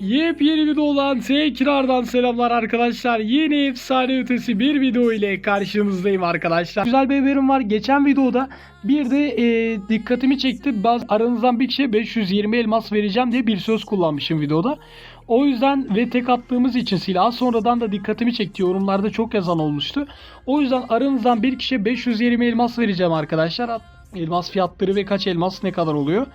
Yepyeni video olan tekrardan selamlar arkadaşlar. Yeni efsane ötesi bir video ile karşınızdayım arkadaşlar. Güzel bir haberim var. Geçen videoda bir de e, dikkatimi çekti. Bazı aranızdan bir kişiye 520 elmas vereceğim diye bir söz kullanmışım videoda. O yüzden ve tek attığımız için silah sonradan da dikkatimi çekti. Yorumlarda çok yazan olmuştu. O yüzden aranızdan bir kişiye 520 elmas vereceğim arkadaşlar. Elmas fiyatları ve kaç elmas ne kadar oluyor?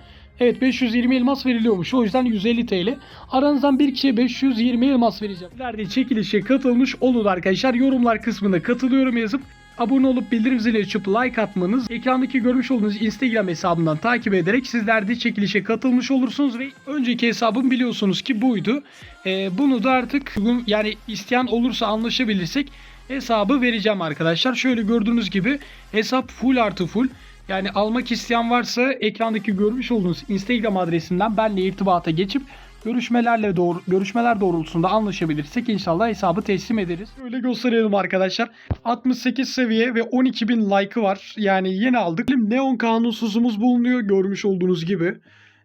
Evet 520 elmas veriliyormuş. O yüzden 150 TL. Aranızdan bir kişiye 520 elmas vereceğim. İleride çekilişe katılmış olun arkadaşlar. Yorumlar kısmına katılıyorum yazıp abone olup bildirim zili açıp like atmanız, ekrandaki görmüş olduğunuz Instagram hesabından takip ederek sizler de çekilişe katılmış olursunuz ve önceki hesabım biliyorsunuz ki buydu. Ee, bunu da artık yani isteyen olursa anlaşabilirsek hesabı vereceğim arkadaşlar. Şöyle gördüğünüz gibi hesap full artı full. Yani almak isteyen varsa ekrandaki görmüş olduğunuz Instagram adresinden benle irtibata geçip görüşmelerle doğru görüşmeler doğrultusunda anlaşabilirsek inşallah hesabı teslim ederiz. Öyle gösterelim arkadaşlar. 68 seviye ve 12.000 like'ı var. Yani yeni aldık. Neon kanunsuzumuz bulunuyor görmüş olduğunuz gibi.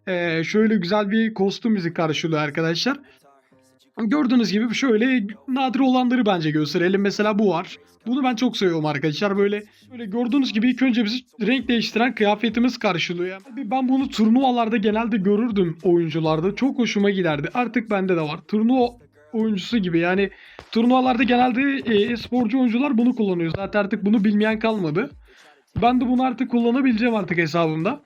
Ee, şöyle güzel bir kostüm bizi karşılıyor arkadaşlar. Gördüğünüz gibi şöyle nadir olanları bence gösterelim. Mesela bu var. Bunu ben çok seviyorum arkadaşlar. Böyle böyle gördüğünüz gibi ilk önce bizi renk değiştiren kıyafetimiz karşılıyor. Ben bunu turnuvalarda genelde görürdüm oyuncularda. Çok hoşuma giderdi. Artık bende de var. Turnuva oyuncusu gibi yani turnuvalarda genelde e, sporcu oyuncular bunu kullanıyor. Zaten artık bunu bilmeyen kalmadı. Ben de bunu artık kullanabileceğim artık hesabımda.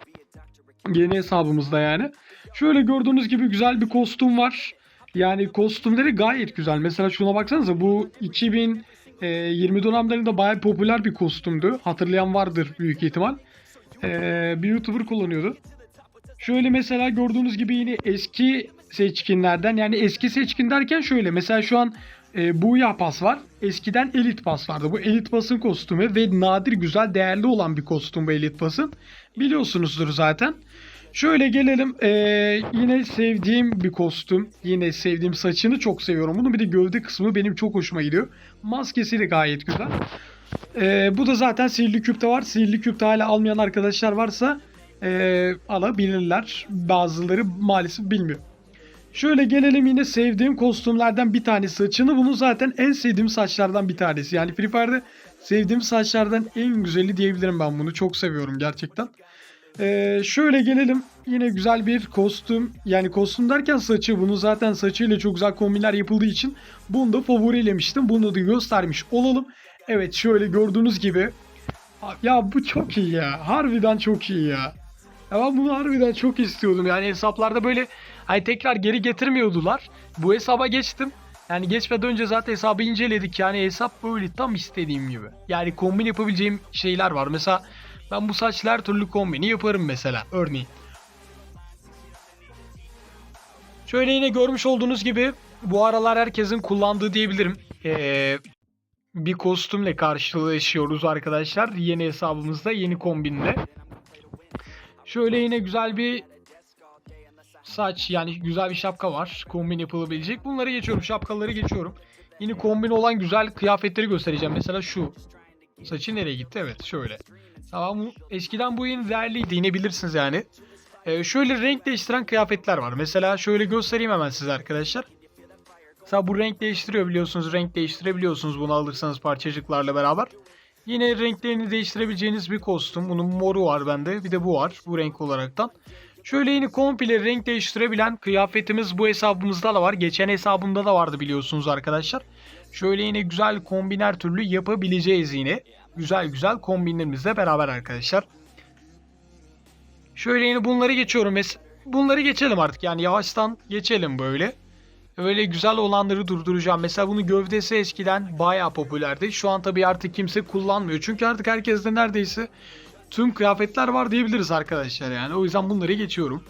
Yeni hesabımızda yani. Şöyle gördüğünüz gibi güzel bir kostüm var. Yani kostümleri gayet güzel. Mesela şuna baksanıza bu 2020 dönemlerinde bayağı popüler bir kostümdü. Hatırlayan vardır büyük ihtimal. Ee, bir YouTuber kullanıyordu. Şöyle mesela gördüğünüz gibi yine eski seçkinlerden yani eski seçkin derken şöyle mesela şu an e, Buya Pas var. Eskiden Elite Pas vardı. Bu Elite Pas'ın kostümü ve nadir güzel değerli olan bir kostüm bu Elite Pas'ın. Biliyorsunuzdur zaten. Şöyle gelelim eee, yine sevdiğim bir kostüm. Yine sevdiğim saçını çok seviyorum. Bunun bir de gövde kısmı benim çok hoşuma gidiyor. Maskesi de gayet güzel. Eee, bu da zaten sihirli küpte var. Sihirli küpte hala almayan arkadaşlar varsa eee, alabilirler. Bazıları maalesef bilmiyor. Şöyle gelelim yine sevdiğim kostümlerden bir tanesi saçını. Bunu zaten en sevdiğim saçlardan bir tanesi. Yani Free Fire'da sevdiğim saçlardan en güzeli diyebilirim ben bunu. Çok seviyorum gerçekten. Ee, şöyle gelelim. Yine güzel bir kostüm. Yani kostüm derken saçı. Bunu zaten saçıyla çok güzel kombinler yapıldığı için bunu da favorilemiştim. Bunu da göstermiş olalım. Evet şöyle gördüğünüz gibi. Ya bu çok iyi ya. Harbiden çok iyi ya. Ya ben bunu harbiden çok istiyordum. Yani hesaplarda böyle hani tekrar geri getirmiyordular. Bu hesaba geçtim. Yani geçmeden önce zaten hesabı inceledik. Yani hesap böyle tam istediğim gibi. Yani kombin yapabileceğim şeyler var. Mesela ben bu saçla her türlü kombini yaparım mesela. Örneğin. Şöyle yine görmüş olduğunuz gibi bu aralar herkesin kullandığı diyebilirim. Ee, bir kostümle karşılaşıyoruz arkadaşlar. Yeni hesabımızda yeni kombinle. Şöyle yine güzel bir saç yani güzel bir şapka var. Kombin yapılabilecek. Bunları geçiyorum. Şapkaları geçiyorum. Yine kombin olan güzel kıyafetleri göstereceğim. Mesela şu. Saçı nereye gitti? Evet şöyle. Tamam eskiden bu yine değerliydi. Yine bilirsiniz yani. Ee, şöyle renk değiştiren kıyafetler var. Mesela şöyle göstereyim hemen size arkadaşlar. Mesela bu renk değiştiriyor biliyorsunuz. Renk değiştirebiliyorsunuz bunu alırsanız parçacıklarla beraber. Yine renklerini değiştirebileceğiniz bir kostüm. Bunun moru var bende. Bir de bu var. Bu renk olaraktan. Şöyle yine komple renk değiştirebilen kıyafetimiz bu hesabımızda da var. Geçen hesabımda da vardı biliyorsunuz arkadaşlar. Şöyle yine güzel kombiner türlü yapabileceğiz yine. Güzel güzel kombinlerimizle beraber arkadaşlar. Şöyle yine bunları geçiyorum. Bunları geçelim artık yani yavaştan geçelim böyle. Öyle güzel olanları durduracağım. Mesela bunu gövdesi eskiden bayağı popülerdi. Şu an tabii artık kimse kullanmıyor. Çünkü artık herkeste neredeyse tüm kıyafetler var diyebiliriz arkadaşlar yani. O yüzden bunları geçiyorum.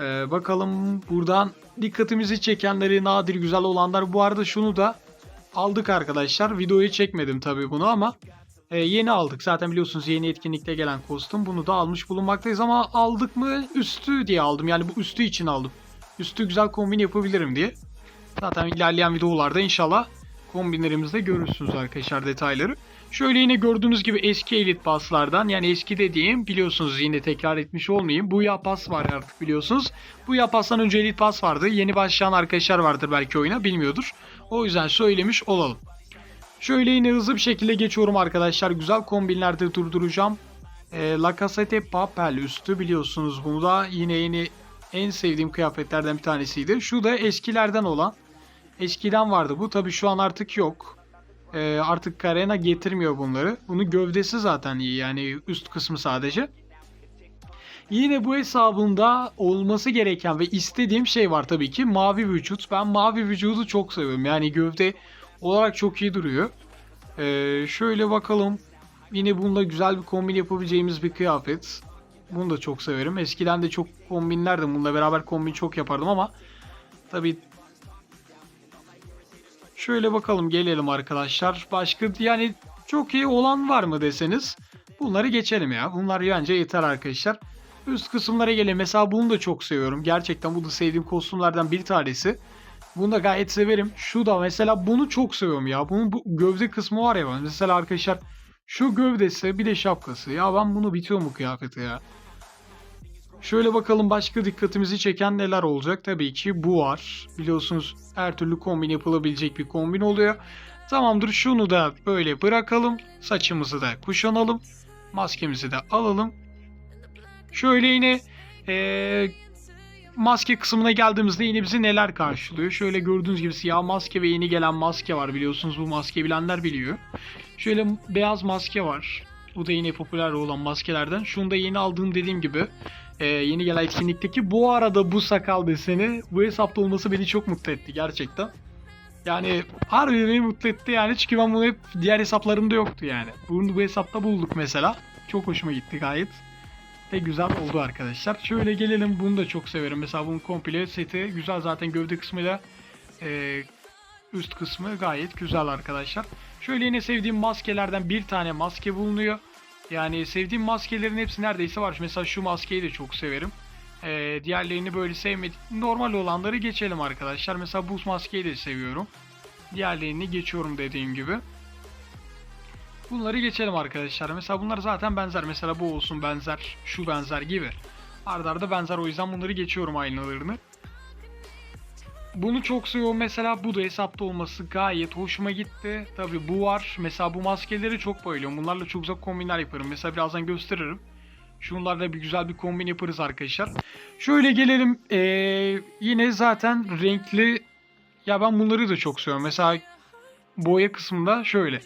Ee, bakalım buradan dikkatimizi çekenleri nadir güzel olanlar. Bu arada şunu da aldık arkadaşlar. Videoyu çekmedim tabii bunu ama e, yeni aldık. Zaten biliyorsunuz yeni etkinlikte gelen kostüm. Bunu da almış bulunmaktayız ama aldık mı üstü diye aldım. Yani bu üstü için aldım. Üstü güzel kombin yapabilirim diye. Zaten ilerleyen videolarda inşallah kombinlerimizde görürsünüz arkadaşlar detayları. Şöyle yine gördüğünüz gibi eski elit paslardan yani eski dediğim biliyorsunuz yine tekrar etmiş olmayayım. Bu ya pas var artık biliyorsunuz. Bu ya pastan önce elit pas vardı. Yeni başlayan arkadaşlar vardır belki oyuna bilmiyordur. O yüzden söylemiş olalım. Şöyle yine hızlı bir şekilde geçiyorum arkadaşlar. Güzel kombinlerde durduracağım. E, La Casette Papel üstü biliyorsunuz. Bunu da yine yeni en sevdiğim kıyafetlerden bir tanesiydi. Şu da eskilerden olan. Eskiden vardı bu. Tabi şu an artık yok. E, artık Karena getirmiyor bunları. Bunu gövdesi zaten iyi. Yani üst kısmı sadece. Yine bu hesabında olması gereken ve istediğim şey var tabii ki. Mavi vücut. Ben mavi vücudu çok seviyorum. Yani gövde olarak çok iyi duruyor. Ee, şöyle bakalım. Yine bununla güzel bir kombin yapabileceğimiz bir kıyafet. Bunu da çok severim. Eskiden de çok kombinlerdim. Bununla beraber kombin çok yapardım ama tabii şöyle bakalım gelelim arkadaşlar. Başka yani çok iyi olan var mı deseniz bunları geçelim ya. Bunlar bence yeter arkadaşlar. Üst kısımlara gelelim. Mesela bunu da çok seviyorum. Gerçekten bu da sevdiğim kostümlerden bir tanesi. Bunu da gayet severim. Şu da mesela bunu çok seviyorum ya. Bunun bu gövde kısmı var ya. Mesela arkadaşlar şu gövdesi bir de şapkası. Ya ben bunu bitiyor mu kıyafeti ya. Şöyle bakalım başka dikkatimizi çeken neler olacak. Tabii ki bu var. Biliyorsunuz her türlü kombin yapılabilecek bir kombin oluyor. Tamamdır şunu da böyle bırakalım. Saçımızı da kuşanalım. Maskemizi de alalım. Şöyle yine ee, maske kısmına geldiğimizde yine bizi neler karşılıyor. Şöyle gördüğünüz gibi siyah maske ve yeni gelen maske var. Biliyorsunuz bu maske bilenler biliyor. Şöyle beyaz maske var. Bu da yine popüler olan maskelerden. Şunu da yeni aldığım dediğim gibi e, yeni gelen etkinlikteki. Bu arada bu sakal deseni bu hesapta olması beni çok mutlu etti gerçekten. Yani harbi beni mutlu etti yani çünkü ben bunu hep diğer hesaplarımda yoktu yani. Bunu bu hesapta bulduk mesela. Çok hoşuma gitti gayet. Ve güzel oldu arkadaşlar. Şöyle gelelim bunu da çok severim. Mesela bunun komple seti güzel zaten gövde kısmıyla e, üst kısmı gayet güzel arkadaşlar. Şöyle yine sevdiğim maskelerden bir tane maske bulunuyor. Yani sevdiğim maskelerin hepsi neredeyse var. Mesela şu maskeyi de çok severim. Ee, diğerlerini böyle sevmedim. Normal olanları geçelim arkadaşlar. Mesela bu maskeyi de seviyorum. Diğerlerini geçiyorum dediğim gibi. Bunları geçelim arkadaşlar. Mesela bunlar zaten benzer. Mesela bu olsun benzer, şu benzer gibi. Arda arda benzer o yüzden bunları geçiyorum aynalarını. Bunu çok seviyorum mesela bu da hesapta olması gayet hoşuma gitti. Tabi bu var. Mesela bu maskeleri çok bayılıyorum. Bunlarla çok güzel kombinler yaparım. Mesela birazdan gösteririm. Şunlarla bir güzel bir kombin yaparız arkadaşlar. Şöyle gelelim. Ee, yine zaten renkli ya ben bunları da çok seviyorum. Mesela boya kısmında şöyle.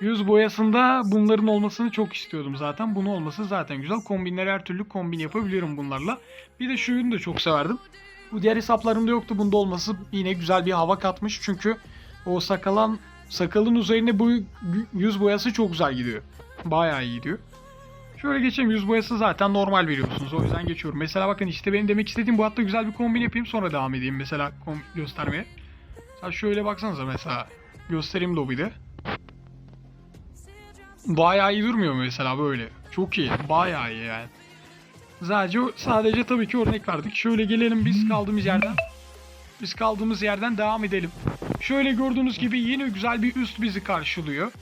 Yüz boyasında bunların olmasını çok istiyordum zaten. Bunu olması zaten güzel. Kombinler her türlü kombin yapabiliyorum bunlarla. Bir de şu ürünü de çok severdim. Bu diğer hesaplarımda yoktu. Bunda olması yine güzel bir hava katmış. Çünkü o sakalan sakalın üzerine bu yüz boyası çok güzel gidiyor. Bayağı iyi gidiyor. Şöyle geçeyim. Yüz boyası zaten normal biliyorsunuz. O yüzden geçiyorum. Mesela bakın işte benim demek istediğim bu hatta güzel bir kombin yapayım sonra devam edeyim. Mesela göstermeye. Mesela şöyle baksanıza mesela. Göstereyim lobide. Bayağı iyi durmuyor mu mesela böyle? Çok iyi. Bayağı iyi yani. Sadece, sadece tabii ki örnek verdik. Şöyle gelelim biz kaldığımız yerden. Biz kaldığımız yerden devam edelim. Şöyle gördüğünüz gibi yine güzel bir üst bizi karşılıyor.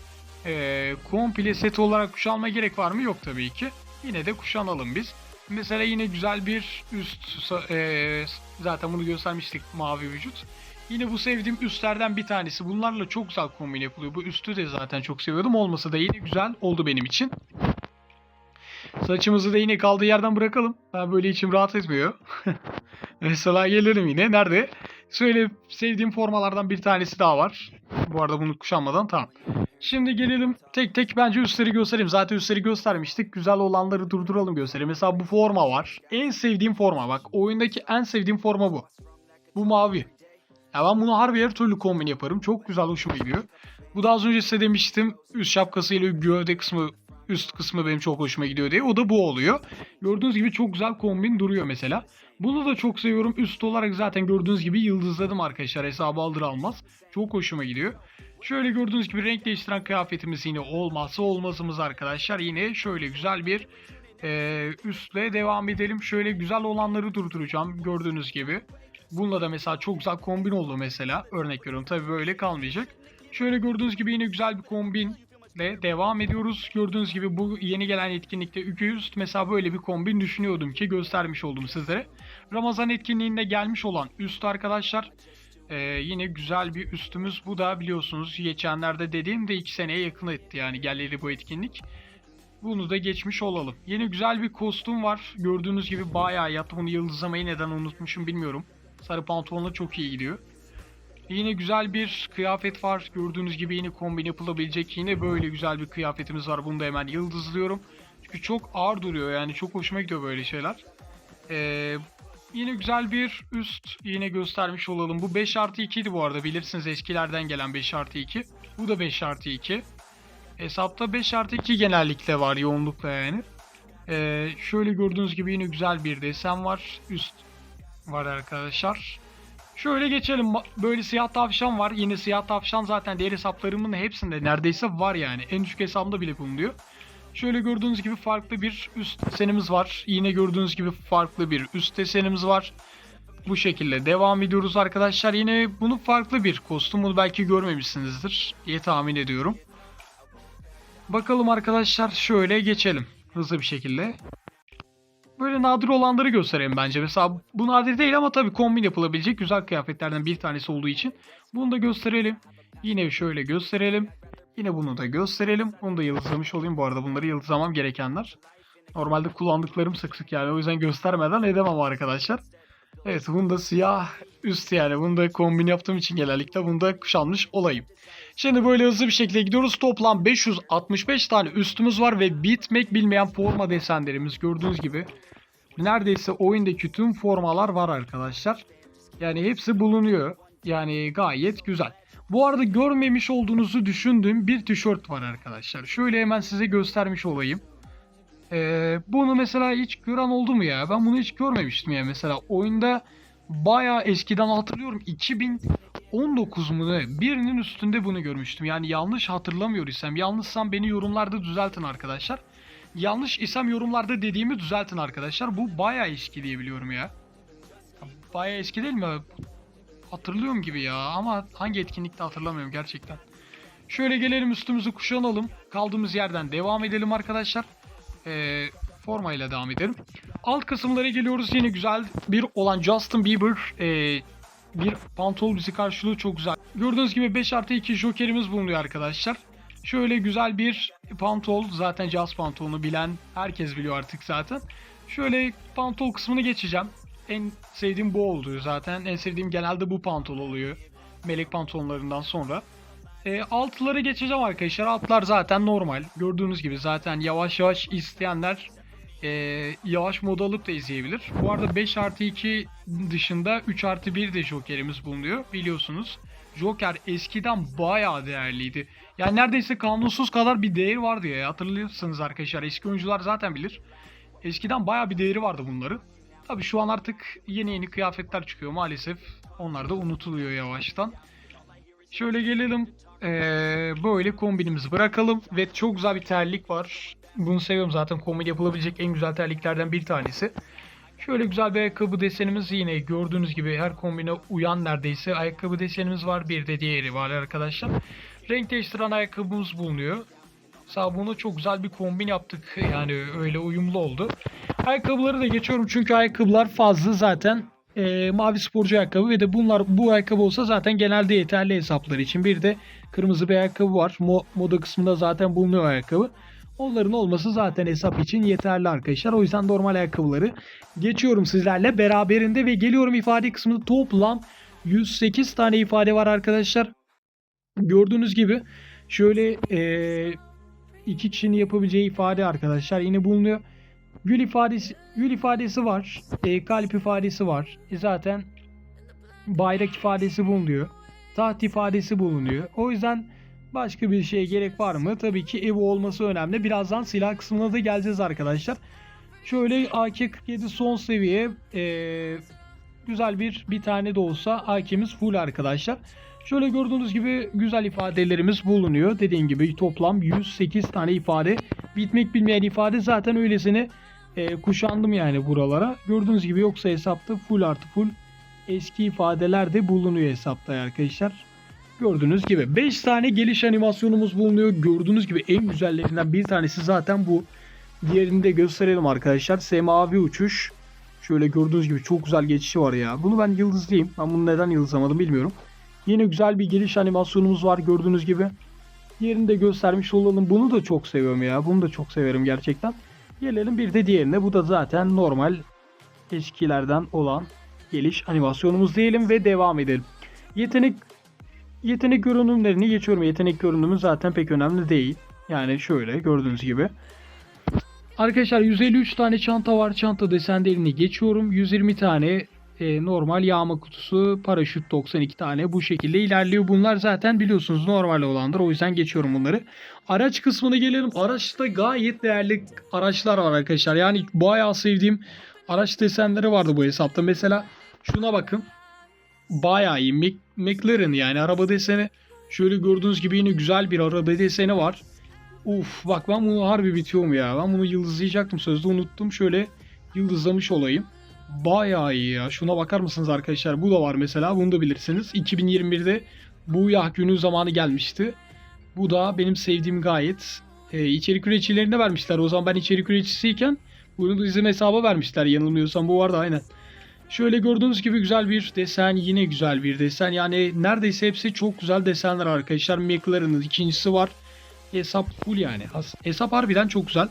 Ee, komple set olarak kuşanma gerek var mı? Yok tabii ki. Yine de kuşanalım biz. Mesela yine güzel bir üst e, zaten bunu göstermiştik mavi vücut. Yine bu sevdiğim üstlerden bir tanesi. Bunlarla çok güzel kombin yapılıyor. Bu üstü de zaten çok seviyordum. Olmasa da yine güzel oldu benim için. Saçımızı da yine kaldığı yerden bırakalım. Ben böyle içim rahat etmiyor. Mesela gelelim yine. Nerede? Şöyle sevdiğim formalardan bir tanesi daha var. Bu arada bunu kuşanmadan tamam. Şimdi gelelim tek tek bence üstleri göstereyim. Zaten üstleri göstermiştik. Güzel olanları durduralım göstereyim. Mesela bu forma var. En sevdiğim forma bak. Oyundaki en sevdiğim forma bu. Bu mavi. Ya ben bunu harbi her türlü kombin yaparım. Çok güzel hoşuma gidiyor. Bu da az önce size demiştim. Üst şapkasıyla gövde kısmı üst kısmı benim çok hoşuma gidiyor diye. O da bu oluyor. Gördüğünüz gibi çok güzel kombin duruyor mesela. Bunu da çok seviyorum. Üst olarak zaten gördüğünüz gibi yıldızladım arkadaşlar. Hesabı aldır almaz. Çok hoşuma gidiyor. Şöyle gördüğünüz gibi renk değiştiren kıyafetimiz yine olmazsa olmazımız arkadaşlar. Yine şöyle güzel bir e, üstle devam edelim. Şöyle güzel olanları durduracağım gördüğünüz gibi. Bununla da mesela çok güzel kombin oldu mesela. Örnek veriyorum tabii böyle kalmayacak. Şöyle gördüğünüz gibi yine güzel bir kombinle devam ediyoruz. Gördüğünüz gibi bu yeni gelen etkinlikte 200 mesela böyle bir kombin düşünüyordum ki göstermiş oldum sizlere. Ramazan etkinliğinde gelmiş olan üst arkadaşlar. Ee, yine güzel bir üstümüz bu da biliyorsunuz geçenlerde dediğim de 2 seneye yakın etti yani geleli bu etkinlik. Bunu da geçmiş olalım. Yine güzel bir kostüm var. Gördüğünüz gibi bayağı yattı. Bunu yıldızlamayı neden unutmuşum bilmiyorum. Sarı pantolonla çok iyi gidiyor. Yine güzel bir kıyafet var. Gördüğünüz gibi yine kombin yapılabilecek. Yine böyle güzel bir kıyafetimiz var. Bunu da hemen yıldızlıyorum. Çünkü çok ağır duruyor yani. Çok hoşuma gidiyor böyle şeyler. Ee, yine güzel bir üst yine göstermiş olalım. Bu 5 artı 2 idi bu arada. Bilirsiniz eskilerden gelen 5 artı 2. Bu da 5 artı 2. Hesapta 5 artı 2 genellikle var yoğunlukla yani. Ee, şöyle gördüğünüz gibi yine güzel bir desen var. Üst var arkadaşlar. Şöyle geçelim. Böyle siyah tavşan var. Yine siyah tavşan zaten diğer hesaplarımın hepsinde neredeyse var yani. En düşük hesabımda bile bulunuyor. Şöyle gördüğünüz gibi farklı bir üst desenimiz var. Yine gördüğünüz gibi farklı bir üst desenimiz var. Bu şekilde devam ediyoruz arkadaşlar. Yine bunu farklı bir kostüm. Bunu belki görmemişsinizdir diye tahmin ediyorum. Bakalım arkadaşlar şöyle geçelim hızlı bir şekilde. Böyle nadir olanları göstereyim bence. Mesela bu nadir değil ama tabii kombin yapılabilecek güzel kıyafetlerden bir tanesi olduğu için. Bunu da gösterelim. Yine şöyle gösterelim. Yine bunu da gösterelim. Bunu da yıldızlamış olayım bu arada. Bunları yıldızlamam gerekenler. Normalde kullandıklarım sık sık yani. O yüzden göstermeden edemem arkadaşlar. Evet bunu da siyah üst yani. Bunu da kombin yaptığım için genellikle bunu da kuşanmış olayım. Şimdi böyle hızlı bir şekilde gidiyoruz. Toplam 565 tane üstümüz var ve bitmek bilmeyen forma desenlerimiz gördüğünüz gibi. Neredeyse oyundaki tüm formalar var arkadaşlar. Yani hepsi bulunuyor. Yani gayet güzel. Bu arada görmemiş olduğunuzu düşündüğüm bir tişört var arkadaşlar. Şöyle hemen size göstermiş olayım. Ee, bunu mesela hiç gören oldu mu ya? Ben bunu hiç görmemiştim ya mesela. Oyunda bayağı eskiden hatırlıyorum. 2019 mu ne? Birinin üstünde bunu görmüştüm. Yani yanlış hatırlamıyor isem. Yanlışsam beni yorumlarda düzeltin arkadaşlar. Yanlış isem yorumlarda dediğimi düzeltin arkadaşlar. Bu bayağı eski diye biliyorum ya. Bayağı eski değil mi? Hatırlıyorum gibi ya ama hangi etkinlikte hatırlamıyorum gerçekten. Şöyle gelelim üstümüzü kuşanalım. Kaldığımız yerden devam edelim arkadaşlar. Ee, formayla devam edelim. Alt kısımlara geliyoruz. Yine güzel bir olan Justin Bieber ee, bir pantol bizi karşılıyor. Çok güzel. Gördüğünüz gibi 5 artı 2 jokerimiz bulunuyor arkadaşlar. Şöyle güzel bir pantol. Zaten jazz pantolonu bilen herkes biliyor artık zaten. Şöyle pantol kısmını geçeceğim. En sevdiğim bu oldu zaten. En sevdiğim genelde bu pantol oluyor. Melek pantolonlarından sonra. E, altları geçeceğim arkadaşlar. Altlar zaten normal. Gördüğünüz gibi zaten yavaş yavaş isteyenler e, yavaş mod alıp da izleyebilir. Bu arada 5 artı 2 dışında 3 artı 1 de Joker'imiz bulunuyor. Biliyorsunuz. Joker eskiden bayağı değerliydi. Yani neredeyse kanunsuz kadar bir değeri vardı ya. Hatırlıyorsunuz arkadaşlar. Eski oyuncular zaten bilir. Eskiden bayağı bir değeri vardı bunların. Tabi şu an artık yeni yeni kıyafetler çıkıyor maalesef. Onlar da unutuluyor yavaştan. Şöyle gelelim. Ee, böyle kombinimizi bırakalım. Ve çok güzel bir terlik var. Bunu seviyorum zaten. Kombin yapılabilecek en güzel terliklerden bir tanesi. Şöyle güzel bir ayakkabı desenimiz yine gördüğünüz gibi her kombine uyan neredeyse ayakkabı desenimiz var. Bir de diğeri var arkadaşlar. Renk değiştiren ayakkabımız bulunuyor. Sağ bunu çok güzel bir kombin yaptık. Yani öyle uyumlu oldu. Ayakkabıları da geçiyorum çünkü ayakkabılar fazla zaten e, mavi sporcu ayakkabı ve de bunlar bu ayakkabı olsa zaten genelde yeterli hesaplar için. Bir de kırmızı bir ayakkabı var. Mo, moda kısmında zaten bulunuyor ayakkabı. Onların olması zaten hesap için yeterli arkadaşlar. O yüzden normal ayakkabıları geçiyorum sizlerle beraberinde ve geliyorum ifade kısmında toplam 108 tane ifade var arkadaşlar. Gördüğünüz gibi şöyle e, iki kişinin yapabileceği ifade arkadaşlar yine bulunuyor. Gül ifadesi gül ifadesi var. E, kalp ifadesi var. E, zaten bayrak ifadesi bulunuyor. Taht ifadesi bulunuyor. O yüzden başka bir şeye gerek var mı? Tabii ki ev olması önemli. Birazdan silah kısmına da geleceğiz arkadaşlar. Şöyle AK-47 son seviye e, güzel bir bir tane de olsa AK'miz full arkadaşlar. Şöyle gördüğünüz gibi güzel ifadelerimiz bulunuyor. Dediğim gibi toplam 108 tane ifade. Bitmek bilmeyen ifade zaten öylesine e, kuşandım yani buralara. Gördüğünüz gibi yoksa hesapta full artı full eski ifadeler de bulunuyor hesapta arkadaşlar. Gördüğünüz gibi 5 tane geliş animasyonumuz bulunuyor. Gördüğünüz gibi en güzellerinden bir tanesi zaten bu. Diğerini de gösterelim arkadaşlar. Semavi uçuş. Şöyle gördüğünüz gibi çok güzel geçişi var ya. Bunu ben yıldızlayayım. Ben bunu neden yıldızlamadım bilmiyorum. Yine güzel bir geliş animasyonumuz var gördüğünüz gibi. Diğerini de göstermiş olalım. Bunu da çok seviyorum ya. Bunu da çok severim gerçekten. Gelelim bir de diğerine. Bu da zaten normal eskilerden olan geliş animasyonumuz diyelim ve devam edelim. Yetenek yetenek görünümlerini geçiyorum. Yetenek görünümü zaten pek önemli değil. Yani şöyle gördüğünüz gibi. Arkadaşlar 153 tane çanta var. Çanta desenlerini geçiyorum. 120 tane e, normal yağma kutusu, paraşüt 92 tane bu şekilde ilerliyor. Bunlar zaten biliyorsunuz normal olandır. O yüzden geçiyorum bunları. Araç kısmına gelelim. Araçta gayet değerli araçlar var arkadaşlar. Yani bayağı sevdiğim araç desenleri vardı bu hesapta. Mesela şuna bakın. Bayağı iyi. Mc- McLaren yani araba deseni. Şöyle gördüğünüz gibi yine güzel bir araba deseni var. Uf bak ben bunu harbi bitiyorum ya. Ben bunu yıldızlayacaktım sözde unuttum. Şöyle yıldızlamış olayım. Bayağı iyi ya. Şuna bakar mısınız arkadaşlar? Bu da var mesela. Bunu da bilirsiniz. 2021'de bu yah günü zamanı gelmişti. Bu da benim sevdiğim gayet. Ee, içerik üreticilerine vermişler. O zaman ben içerik üreticisiyken bunu da bizim hesaba vermişler. Yanılmıyorsam bu vardı aynen. Şöyle gördüğünüz gibi güzel bir desen. Yine güzel bir desen. Yani neredeyse hepsi çok güzel desenler arkadaşlar. McLaren'ın ikincisi var. Hesap full yani. Hesap harbiden çok güzel.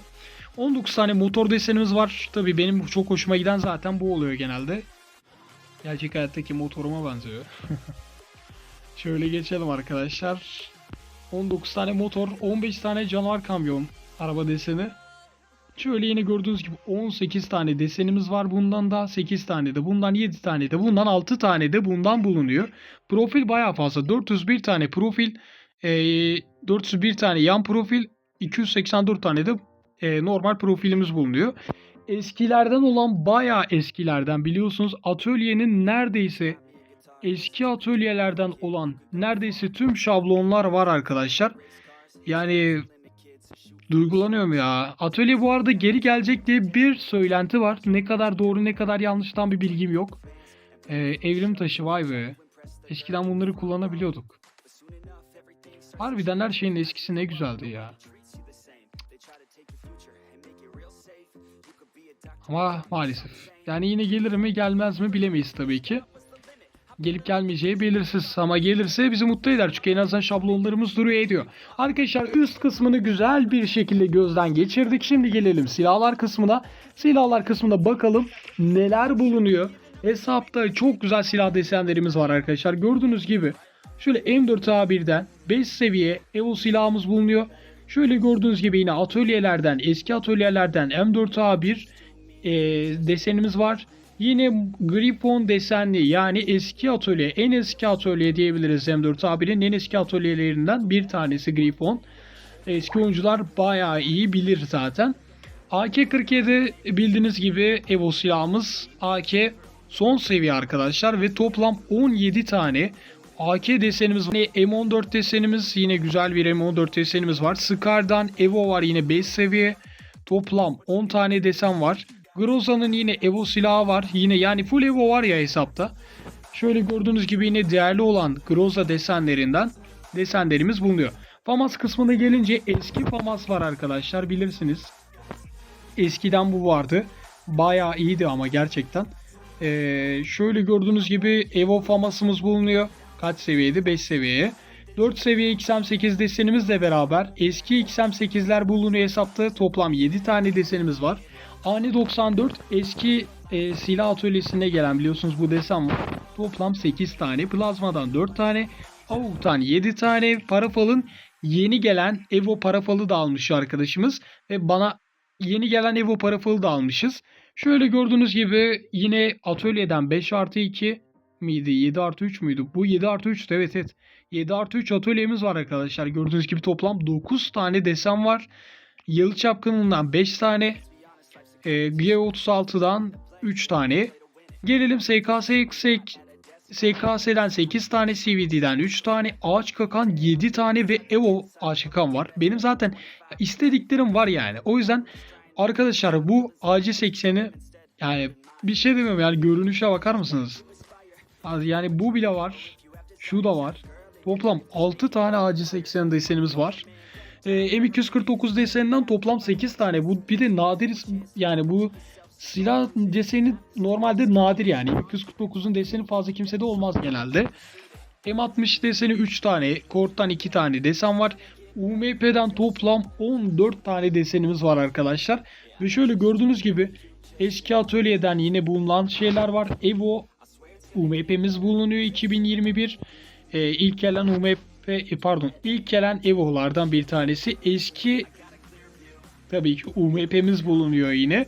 19 tane motor desenimiz var. Tabii benim çok hoşuma giden zaten bu oluyor genelde. Gerçek hayattaki motoruma benziyor. Şöyle geçelim arkadaşlar. 19 tane motor, 15 tane canavar kamyon araba deseni. Şöyle yine gördüğünüz gibi 18 tane desenimiz var. Bundan da 8 tane de bundan 7 tane de bundan 6 tane de bundan bulunuyor. Profil bayağı fazla. 401 tane profil, eee, 401 tane yan profil, 284 tane de e, normal profilimiz bulunuyor. Eskilerden olan bayağı eskilerden biliyorsunuz atölyenin neredeyse eski atölyelerden olan neredeyse tüm şablonlar var arkadaşlar. Yani duygulanıyorum ya. Atölye bu arada geri gelecek diye bir söylenti var. Ne kadar doğru ne kadar yanlıştan bir bilgim yok. Ee, evrim taşı vay be. Eskiden bunları kullanabiliyorduk. Harbiden her şeyin eskisi ne güzeldi ya. Ama maalesef. Yani yine gelir mi gelmez mi bilemeyiz tabii ki. Gelip gelmeyeceği belirsiz ama gelirse bizi mutlu eder çünkü en azından şablonlarımız duruyor ediyor. Arkadaşlar üst kısmını güzel bir şekilde gözden geçirdik. Şimdi gelelim silahlar kısmına. Silahlar kısmına bakalım neler bulunuyor. Hesapta çok güzel silah desenlerimiz var arkadaşlar. Gördüğünüz gibi şöyle M4A1'den 5 seviye Evo silahımız bulunuyor. Şöyle gördüğünüz gibi yine atölyelerden, eski atölyelerden M4A1 e, desenimiz var. Yine Grifon desenli yani eski atölye, en eski atölye diyebiliriz M4A1'in en eski atölyelerinden bir tanesi Grifon. Eski oyuncular bayağı iyi bilir zaten. AK-47 bildiğiniz gibi Evo silahımız AK son seviye arkadaşlar ve toplam 17 tane AK desenimiz var. Yine M14 desenimiz yine güzel bir M14 desenimiz var. Scar'dan Evo var yine 5 seviye. Toplam 10 tane desen var. Groza'nın yine Evo silahı var. Yine yani full Evo var ya hesapta. Şöyle gördüğünüz gibi yine değerli olan Groza desenlerinden desenlerimiz bulunuyor. FAMAS kısmına gelince eski FAMAS var arkadaşlar bilirsiniz. Eskiden bu vardı. Bayağı iyiydi ama gerçekten. Ee, şöyle gördüğünüz gibi Evo FAMAS'ımız bulunuyor. Kaç seviyeydi? 5 seviyeye. 4 seviye XM8 desenimizle beraber eski XM8'ler bulunuyor hesapta. Toplam 7 tane desenimiz var. Ani 94 eski e, silah atölyesine gelen biliyorsunuz bu desen var. Toplam 8 tane. Plazmadan 4 tane. Avuk'tan 7 tane. Parafal'ın yeni gelen Evo parafalı da almış arkadaşımız. Ve bana yeni gelen Evo parafalı da almışız. Şöyle gördüğünüz gibi yine atölyeden 5 artı 2 miydi? 7 artı 3 müydü? Bu 7 artı 3'tü evet evet. 7 artı 3 atölyemiz var arkadaşlar. Gördüğünüz gibi toplam 9 tane desen var. Yalı çapkınından 5 tane. E, G36'dan 3 tane. Gelelim SKS. SKS'den 8 tane, CVD'den 3 tane, ağaç kakan 7 tane ve Evo ağaç kakan var. Benim zaten istediklerim var yani. O yüzden arkadaşlar bu AC80'i yani bir şey demiyorum yani görünüşe bakar mısınız? Yani bu bile var. Şu da var. Toplam 6 tane AC80 desenimiz var. Ee, M249 deseninden toplam 8 tane. Bu bir de nadir yani bu silah deseni normalde nadir yani. M249'un deseni fazla kimsede olmaz genelde. M60 deseni 3 tane, Kort'tan 2 tane desen var. UMP'den toplam 14 tane desenimiz var arkadaşlar. Ve şöyle gördüğünüz gibi eski atölyeden yine bulunan şeyler var. Evo UMP'miz bulunuyor 2021. Ee, ilk gelen UMP e, pardon ilk gelen Evo'lardan bir tanesi. Eski tabii ki UMP'miz bulunuyor yine.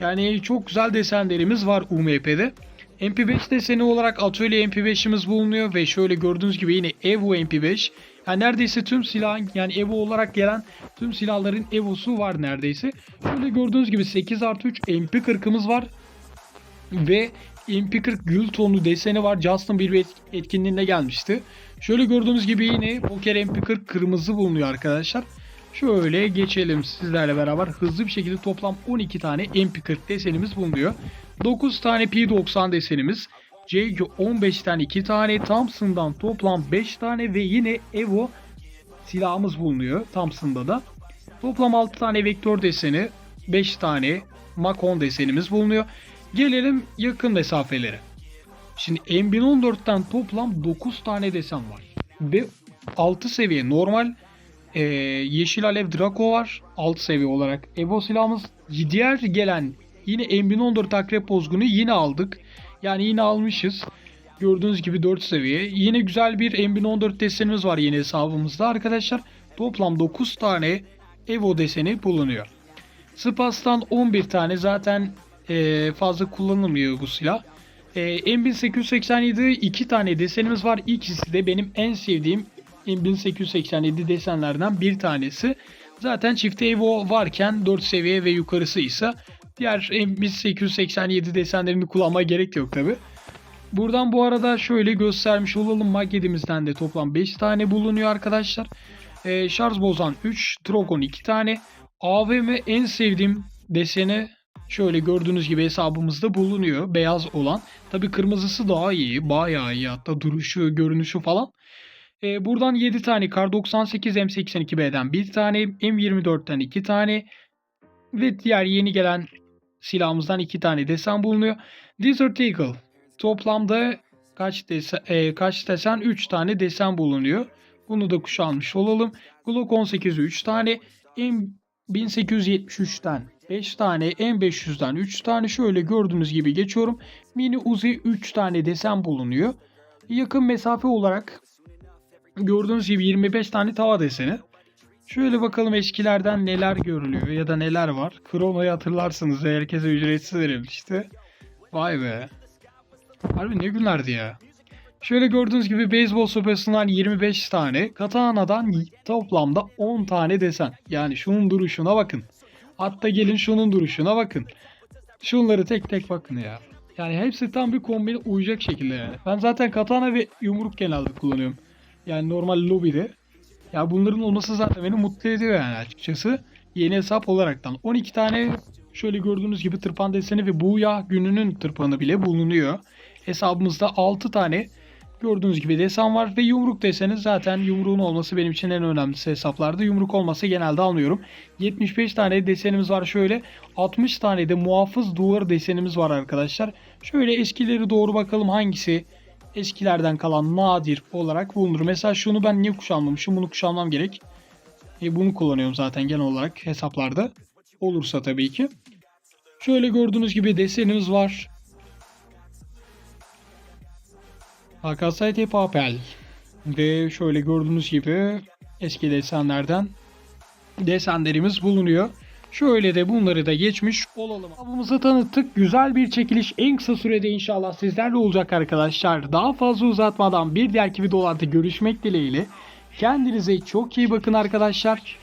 Yani çok güzel desenlerimiz var UMP'de. MP5 deseni olarak atölye MP5'imiz bulunuyor ve şöyle gördüğünüz gibi yine Evo MP5. Yani neredeyse tüm silahın yani Evo olarak gelen tüm silahların Evo'su var neredeyse. Şöyle gördüğünüz gibi 8 artı 3 MP40'ımız var. Ve MP40 gül tonu deseni var. Justin bir etkinliğinde gelmişti. Şöyle gördüğünüz gibi yine Poker MP40 kırmızı bulunuyor arkadaşlar. Şöyle geçelim sizlerle beraber hızlı bir şekilde toplam 12 tane MP40 desenimiz bulunuyor. 9 tane P90 desenimiz. CG 15 tane 2 tane Thompson'dan toplam 5 tane ve yine Evo silahımız bulunuyor Thompson'da da. Toplam 6 tane vektör deseni 5 tane Macon desenimiz bulunuyor. Gelelim yakın mesafelere. Şimdi M1014'ten toplam 9 tane desen var. Ve 6 seviye normal e, Yeşil Alev Draco var. 6 seviye olarak. Evo silahımız diğer gelen yine M1014 Akrep Bozgun'u yine aldık. Yani yine almışız. Gördüğünüz gibi 4 seviye. Yine güzel bir M1014 desenimiz var yine hesabımızda arkadaşlar. Toplam 9 tane Evo deseni bulunuyor. Spas'tan 11 tane zaten e, fazla kullanılmıyor bu silah. E, M1887 iki tane desenimiz var. İkisi de benim en sevdiğim M1887 desenlerden bir tanesi. Zaten çift Evo varken 4 seviye ve yukarısı ise diğer M1887 desenlerini kullanmaya gerek yok tabi. Buradan bu arada şöyle göstermiş olalım. Magedimizden de toplam 5 tane bulunuyor arkadaşlar. Ee, şarj bozan 3, Trogon 2 tane. AVM en sevdiğim deseni şöyle gördüğünüz gibi hesabımızda bulunuyor. Beyaz olan. Tabi kırmızısı daha iyi. Bayağı iyi hatta duruşu, görünüşü falan. Ee, buradan 7 tane Kar 98 M82B'den 1 tane, M24'ten 2 tane ve diğer yeni gelen silahımızdan 2 tane desen bulunuyor. Desert Eagle toplamda kaç desen, e, kaç desen 3 tane desen bulunuyor. Bunu da kuşanmış olalım. Glock 18'i 3 tane, M1873'ten 5 tane, M500'den 3 tane şöyle gördüğünüz gibi geçiyorum. Mini Uzi 3 tane desen bulunuyor. Yakın mesafe olarak gördüğünüz gibi 25 tane tava deseni. Şöyle bakalım eskilerden neler görülüyor ya da neler var. Krono'yu hatırlarsınız herkese ücretsiz verilmişti. Vay be. Harbi ne günlerdi ya. Şöyle gördüğünüz gibi beyzbol sopasından 25 tane, katana'dan toplamda 10 tane desen. Yani şunun duruşuna bakın. Hatta gelin şunun duruşuna bakın. Şunları tek tek bakın ya. Yani hepsi tam bir kombine uyacak şekilde yani. Ben zaten katana ve yumruk genelde kullanıyorum. Yani normal lobide. Ya bunların olması zaten beni mutlu ediyor yani açıkçası. Yeni hesap olaraktan. 12 tane şöyle gördüğünüz gibi tırpan deseni ve buğya gününün tırpanı bile bulunuyor. Hesabımızda 6 tane gördüğünüz gibi desen var ve yumruk deseni zaten yumruğun olması benim için en önemlisi hesaplarda. Yumruk olmasa genelde almıyorum. 75 tane desenimiz var şöyle. 60 tane de muhafız duvar desenimiz var arkadaşlar. Şöyle eskileri doğru bakalım hangisi eskilerden kalan nadir olarak bulunur. Mesela şunu ben niye kuşanmamışım? Bunu kuşanmam gerek. E, bunu kullanıyorum zaten genel olarak hesaplarda. Olursa tabii ki. Şöyle gördüğünüz gibi desenimiz var. Akasayte Papel. Ve şöyle gördüğünüz gibi eski desenlerden desenlerimiz bulunuyor. Şöyle de bunları da geçmiş olalım. Kitabımızı tanıttık. Güzel bir çekiliş en kısa sürede inşallah sizlerle olacak arkadaşlar. Daha fazla uzatmadan bir diğerki videolarda görüşmek dileğiyle. Kendinize çok iyi bakın arkadaşlar.